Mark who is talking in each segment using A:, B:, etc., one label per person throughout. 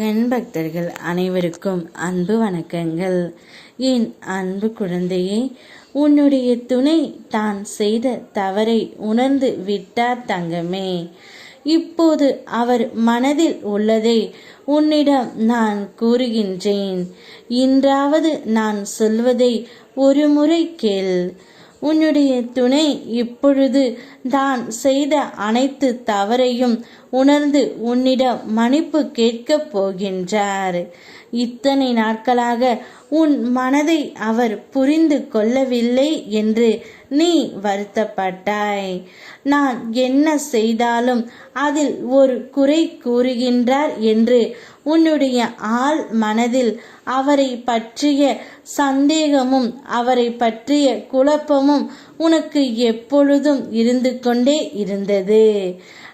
A: முருகன் பக்தர்கள் அனைவருக்கும் அன்பு வணக்கங்கள். என் அன்பு குழந்தையே உன்னுடைய துணை தான் செய்த தவறை உணர்ந்து விட்டார் தங்கமே. இப்போது அவர் மனதில் உள்ளதை உன்னிடம் நான் கூறுகின்றேன். இன்றாவது நான் சொல்வதை ஒரு முறை கேள். உன்னுடைய துணை இப்பொழுது தான் செய்த அனைத்து தவறையும் உணர்ந்து உன்னிடம் மன்னிப்பு கேட்கப் போகின்றார். இத்தனை நாட்களாக உன் மனதை அவர் புரிந்து கொள்ளவில்லை என்று நீ வருத்தப்பட்டாய். நான் என்ன செய்தாலும் அதில் ஒரு குறை கூறுகின்றார் என்று உன்னுடைய ஆள் மனதில் அவரை பற்றிய சந்தேகமும் அவரை பற்றிய குழப்பமும் உனக்கு எப்பொழுதும் இருந்து கொண்டே இருந்தது.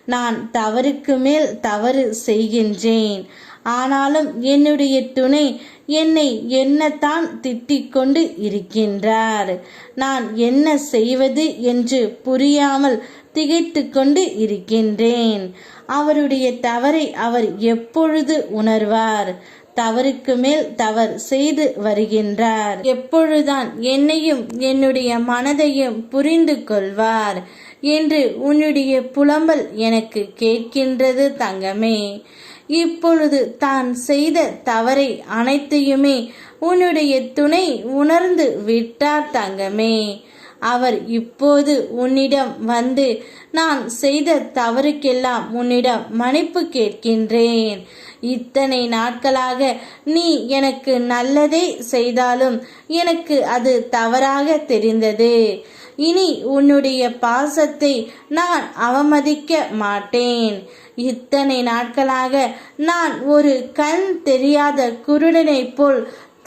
A: நான் தவறுக்கு மேல் தவறு செய்கின்றேன். ஆனாலும் என்னுடைய துணை என்னை என்னத்தான் திட்டிக் கொண்டு இருக்கின்றார். நான் என்ன செய்வது என்று புரியாமல் திகைத்து கொண்டு இருக்கின்றேன். அவருடைய தவறை அவர் எப்பொழுது உணர்வார்? தவறுக்கு மேல் தவறு செய்து வருகின்றார். எப்பொழுதுதான் என்னையும் என்னுடைய மனதையும் புரிந்து கொள்வார் என்று உன்னுடைய புலம்பல் எனக்கு கேட்கின்றது தங்கமே. இப்பொழுது தான் செய்த தவறை அனைத்தையுமே உன்னுடைய துணை உணர்ந்து விட்டார் தங்கமே. அவர் இப்போது உன்னிடம் வந்து நான் செய்த தவறுக்கெல்லாம் உன்னிடம் மன்னிப்பு கேட்கின்றேன். இத்தனை நாட்களாக நீ எனக்கு நல்லதே செய்தாலும் எனக்கு அது தவறாக தெரிந்தது. இனி உன்னுடைய பாசத்தை நான் அவமதிக்க மாட்டேன். இத்தனை நாட்களாக நான் ஒரு கண் தெரியாத குருடனைப் போல்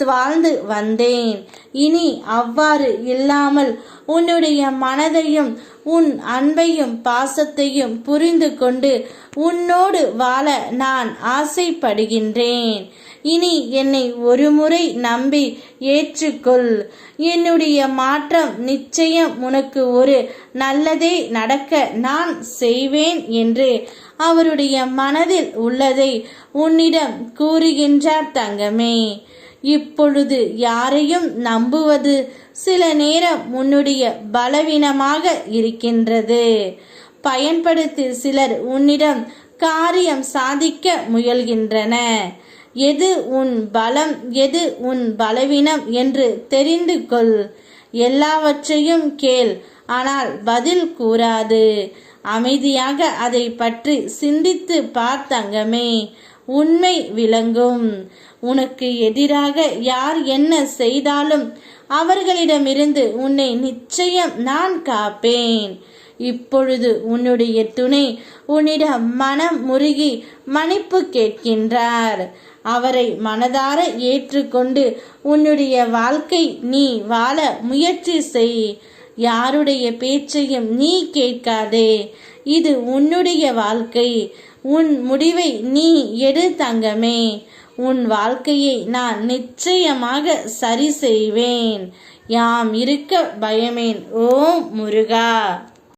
A: வாழ்ந்து வந்தேன். இனி அவ்வாறு இல்லாமல் உன்னுடைய மனதையும் உன் அன்பையும் பாசத்தையும் புரிந்து கொண்டு உன்னோடு வாழ நான் ஆசைப்படுகின்றேன். இனி என்னை ஒருமுறை நம்பி ஏற்றுக்கொள். என்னுடைய மாற்றம் நிச்சயம் உனக்கு ஒரு நல்லதே நடக்க நான் செய்வேன் என்று அவருடைய மனதில் உள்ளதை உன்னிடம் கூறுகின்றார் தங்கமே. இப்பொழுது யாரையும் நம்புவது சில நேரம் உன்னுடைய பலவீனமாக இருக்கின்றது. பயன்படுத்தி சிலர் உன்னிடம் காரியம் சாதிக்க முயல்கின்றன. எது உன் பலம் எது உன் பலவீனம் என்று தெரிந்து கொள். எல்லாவற்றையும் கேள் ஆனால் பதில் கூறாது. அமைதியாக அதை பற்றி சிந்தித்து பார்த்தங்கமே உண்மை விளங்கும். உனக்கு எதிராக யார் என்ன செய்தாலும் அவர்களிடமிருந்து உன்னை நிச்சயம் நான் காப்பேன். இப்பொழுது உன்னுடைய துணை உன்னிடம் மனம் முருகி மன்னிப்பு கேட்கின்றார். அவரை மனதார ஏற்றுக்கொண்டு உன்னுடைய வாழ்க்கை நீ வாழ முயற்சி செய். யாருடைய பேச்சையும் நீ கேட்காதே. இது உன்னுடைய வாழ்க்கை. உன் முடிவை நீ எடு தங்கமே. உன் வாழ்க்கையை நான் நிச்சயமாக சரி செய்வேன். யாம் இருக்க பயமேன் ஓம் முருகா.